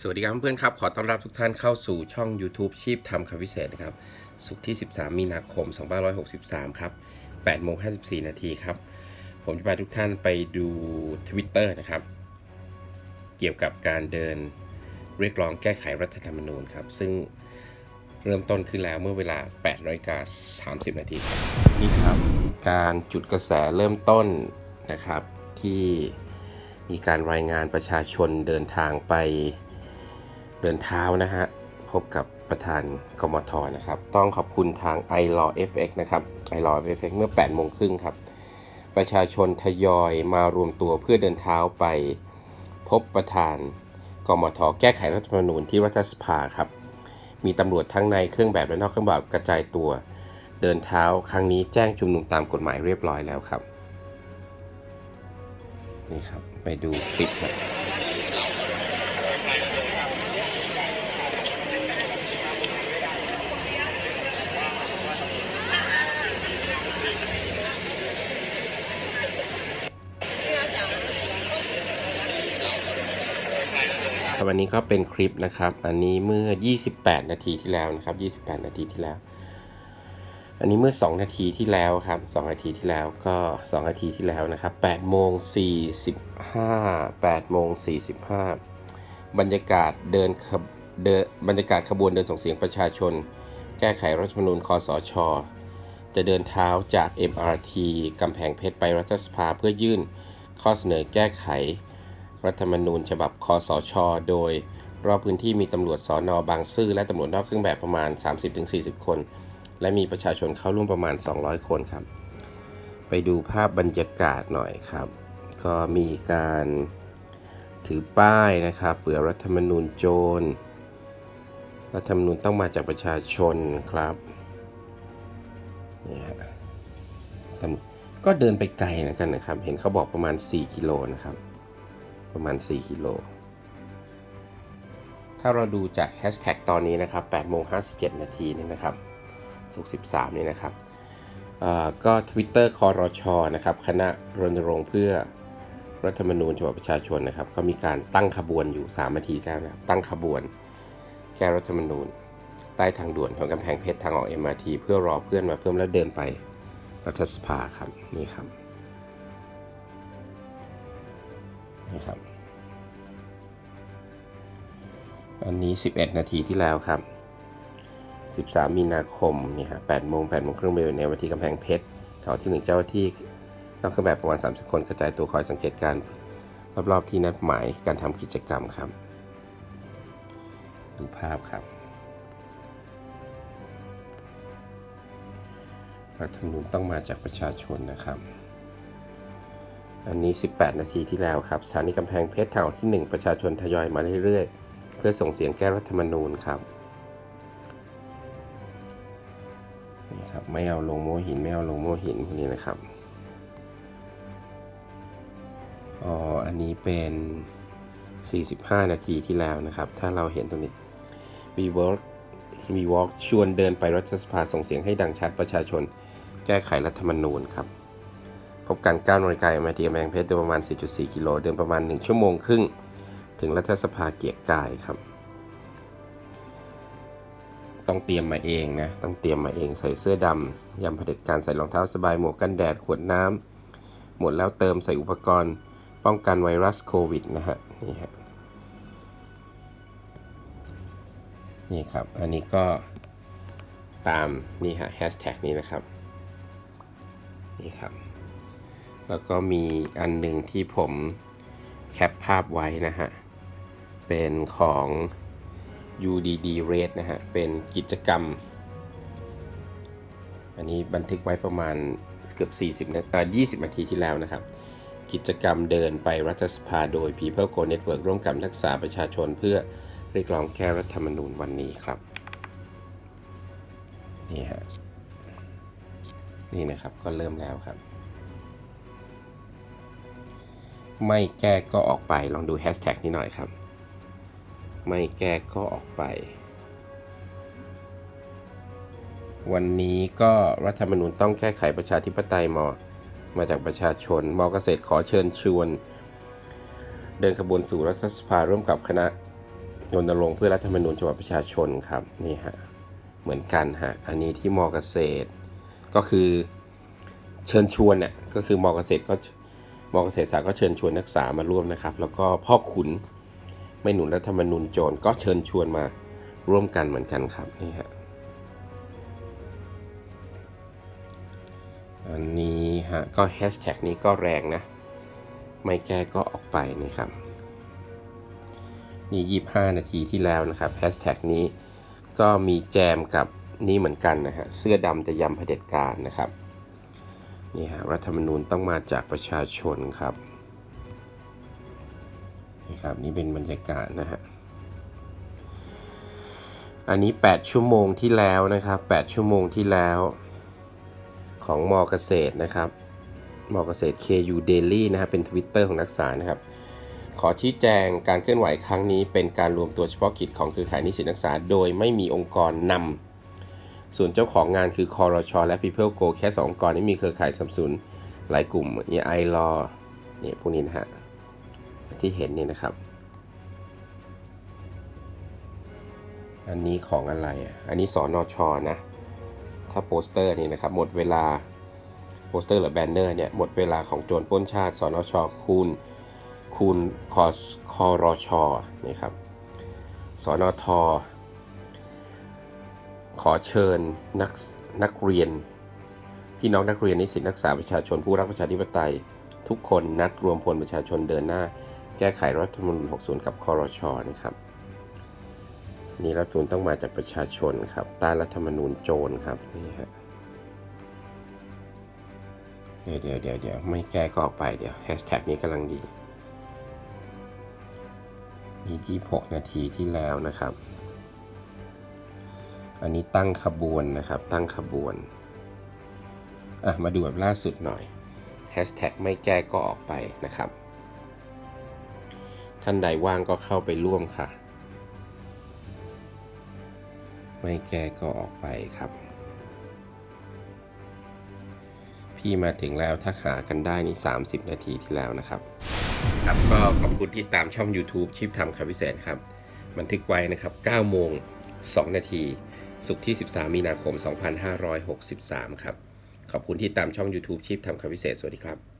สวัสดีครับเพื่อนครับ ขอต้อนรับทุกท่านเข้าสู่ช่อง YouTube ชีพทำคำพิเศษนะครับสุขที่ 13 มีนาคม 2563 ครับ8โมง54 นาทีครับ ผมจะพาทุกท่านไปดู Twitter นะครับ เกี่ยวกับการเดินเรียกร้องแก้ไขรัฐธรรมนูญครับ ซึ่งเริ่มต้นขึ้นแล้วเมื่อเวลา8นาฬิกา30 นาทีนี่ครับ การจุดกระแสเริ่มต้นนะครับที่มีการรายงานประชาชนเดินทางไป ดินเท้านะฮะ พบกับประธานกมทนะครับ ต้องขอบคุณทาง i l a w FX นะครับ i l a w FX เมื่อ8โมงครึ่งครับ ประชาชนทยอยมารวมตัวเพื่อเดินเท้าไป พบประธานกมท แก้ไขรัฐธรรมนูญที่รัฐสภาครับ มีตำรวจทั้งในเครื่องแบบและนอกเครื่องแบบกระจายตัว เดินเท้าครั้งนี้แจ้งชุมนุมตามกฎหมายเรียบร้อยแล้วครับ นี่ครับ ไปดูคลิปครับ ครับวันนี้ก็เป็นคลิปนะครับ อันนี้เมื่อ 28 นาทีที่แล้วนะครับ 28 นาทีที่แล้ว อันนี้เมื่อ 2 นาทีที่แล้วครับ 2 นาทีที่แล้วก็ 2 นาทีที่แล้วนะครับ8โมง45 8โมง45 บรรยากาศเดินขบเดินบรรยากาศขบวนเดินส่งเสียงประชาชน แก้ไขรัฐธรรมนูญคอสช จะเดินเท้าจาก MRT กำแพงเพชรไปรัฐสภาเพื่อยื่นข้อเสนอแก้ไข รัฐธรรมนูญฉบับคอสช โดย รอบพื้นที่มีตำรวจสอนอบางซื่อและตำรวจนอกเครื่องแบบประมาณ 30-40 คน และมีประชาชนเข้าร่วมประมาณ 200 คนครับ ไปดูภาพบรรยากาศหน่อยครับ ก็มีการถือป้ายนะครับเปื่อรัฐธรรมนูญโจร รัฐธรรมนูญต้องมาจากประชาชนครับนี่ฮะก็เดินไปไกลนะกันนะครับ เห็นเขาบอกประมาณ 4 กิโลนะครับ ประมาณ 4 กิโล ถ้าเราดูจากแฮชแท็กตอนนี้นะครับ8โมง57 นาทีนี่นะครับสุก13 นี่นะครับก็ Twitter คอรชอนะครับคณะรณรงค์เพื่อรัฐธรรมนูญฉบับประชาชนนะครับก็มีการตั้งขบวนอยู่ 3 นาทีแล้วนะครับตั้งขบวน แก้รัฐธรรมนูญ ใต้ทางด่วนของกำแพงเพชรทางออก MRT เพื่อรอเพื่อนมาเพิ่มแล้วเดินไปรัฐสภาครับนี่ครับ ครับ อันนี้ 11 นาทีที่แล้วครับ 13 มีนาคมนี่ฮะ8โมง8โมงครึ่งเวณในวันที่กำแพงเพชรแถวที่หนึ่งเจ้าที่นอกเครื่องแบบประมาณ 30 คนกระจายตัวคอยสังเกตการรอบๆที่นัดหมายการทำกิจกรรมครับ ดูภาพครับรัฐธรรมนูญต้องมาจากประชาชนนะครับ อันนี้ 18 นาทีที่แล้วครับสถานีกำแพงเพชรทางออกที่ 1 ประชาชนทยอยมาเรื่อยๆ เพื่อส่งเสียงแก้รัฐธรรมนูญครับนี่ครับ ไม่เอาลงโมหิน ไม่เอาลงโมหินพวกนี้นะครับอ๋ออันนี้เป็น 45 นาทีที่แล้วนะครับ ถ้าเราเห็นตรงนี้ We Work We Walk ชวนเดินไปรัฐสภาส่งเสียงให้ดังชัดประชาชน แก้ไขรัฐธรรมนูญครับ พบกัน9นาฬิกามาที่กำแพงเพชรเดินประมาณ 4.4 กิโล เดินประมาณ 1 ชั่วโมงครึ่ง ถึงรัฐสภาเกียรกายครับ ต้องเตรียมมาเองนะ ต้องเตรียมมาเองใส่เสื้อดำยำเผด็จการใส่รองเท้าสบายหมวกกันแดด ขวดน้ำหมดแล้วเติมใส่อุปกรณ์ ป้องกันไวรัสโควิดนะฮะ นี่ฮะนี่ครับ อันนี้ก็ตามนี่ฮะแฮชแท็กนี้นะครับ นี่ครับ แล้วก็มีอันหนึ่งที่ผมแคปภาพไว้นะฮะ เป็นของ UDD Red นะฮะ เป็นกิจกรรม อันนี้บันทึกไว้ประมาณเกือบ 40นาที20 นาทีที่แล้วนะครับ กิจกรรมเดินไปรัฐสภาโดย People Go Network ร่วมกับนักศึกษาประชาชนเพื่อเรียกร้องแก้รัฐธรรมนูญวันนี้ครับนี่ฮะนี่นะครับก็เริ่มแล้วครับ ไม่แก้ก็ออกไป ลองดูแฮชแท็กนี้หน่อยครับ ไม่แก้ก็ออกไป วันนี้ก็รัฐธรรมนูญต้องแก้ไขประชาธิปไตยมอ มาจากประชาชน มอเกษตรขอเชิญชวน เดินขบวนสู่รัฐสภาร่วมกับคณะรณรงค์เพื่อรัฐธรรมนูญฉบับประชาชนครับนี่ฮะเหมือนกันฮะอันนี้ที่มอเกษตร ก็คือเชิญชวนเนี่ยก็คือมอเกษตรก็ มอเกษตรศาสตร์ก็เชิญชวนนักศึกษามาร่วมนะครับ แล้วก็พ่อขุนไม่หนุนรัฐธรรมนูญโจรก็เชิญชวนมาร่วมกันเหมือนกันครับนี่ฮะอันนี้ฮะก็แฮชแท็กนี้ก็แรงนะ ไม่แก้ก็ออกไปนะครับ นี่ 25 นาทีที่แล้วนะครับแฮชแท็กนี้ก็มีแจมกับนี่เหมือนกันนะฮะเสื้อดำจะยำเผด็จการนะครับ นี่ฮะรัฐธรรมนูญต้องมาจากประชาชนครับนี่ครับนี่เป็นบรรยากาศนะฮะอันนี้ 8 ชั่วโมงที่แล้วนะครับ 8 ชั่วโมงที่แล้วของมอเกษตรนะครับมอเกษตร KU Daily นะฮะเป็น Twitter ของนักศึกษานะครับ ขอชี้แจงการเคลื่อนไหวครั้งนี้เป็นการรวมตัวเฉพาะกิจของเครือข่ายนิสิตนักศึกษา โดยไม่มีองค์กรนำ ส่วนเจ้าของงานคือคอรชอและ People Go แค่สององค์กรนี้มีเครือข่ายสนับสนุนหลายกลุ่มเนี่ยไอรอเนี่ยพวกนี้นะฮะที่เห็นนี่นะครับ อันนี้ของอะไรอะอันนี้สอนอชอนะ ถ้าโปสเตอร์นี่นะครับ หมดเวลาโปสเตอร์หรือแบนเนอร์เนี่ยหมดเวลาของโจรป้นชาติสอนอชอคูณคูณคอสคอรชอนี่ครับสอนอทอ ขอเชิญนักนักเรียน พี่น้องนักเรียนนิสิตนักศึกษาประชาชนผู้รักประชาธิปไตย ทุกคนนัดรวมพลประชาชนเดินหน้า แก้ไขรัฐธรรมนูญ 60 กับคอรชอนะครับนี่รัฐธรรมนูญต้องมาจากประชาชนครับต้านรัฐธรรมนูญโจรครับนี่ฮะเดี๋ยวเดี๋ยวเดี๋ยวเดี๋ยวไม่แก้ก็ออกไปเดี๋ยวแฮชแท็กนี้กำลังดีนี่26 นาทีที่แล้วนะครับ อันนี้ตั้งขบวนนะครับ ตั้งขบวน อะ มาดูแบบล่าสุดหน่อย Hashtag ไม่แก้ก็ออกไปนะครับ ท่านใดว่างก็เข้าไปร่วมค่ะ ไม่แก้ก็ออกไปครับ พี่มาถึงแล้วถ้าหากันได้นี่ 30 นาทีที่แล้วนะครับ ครับก็ขอบคุณที่ตามช่อง YouTube ชิปทำคำพิเศษครับ บันทึกไว้นะครับ9โมง2 นาที สุกร์ที่ 13 มีนาคม 2563 ครับ ขอบคุณที่ตามช่อง YouTube ชีพทำคำพิเศษ สวัสดีครับ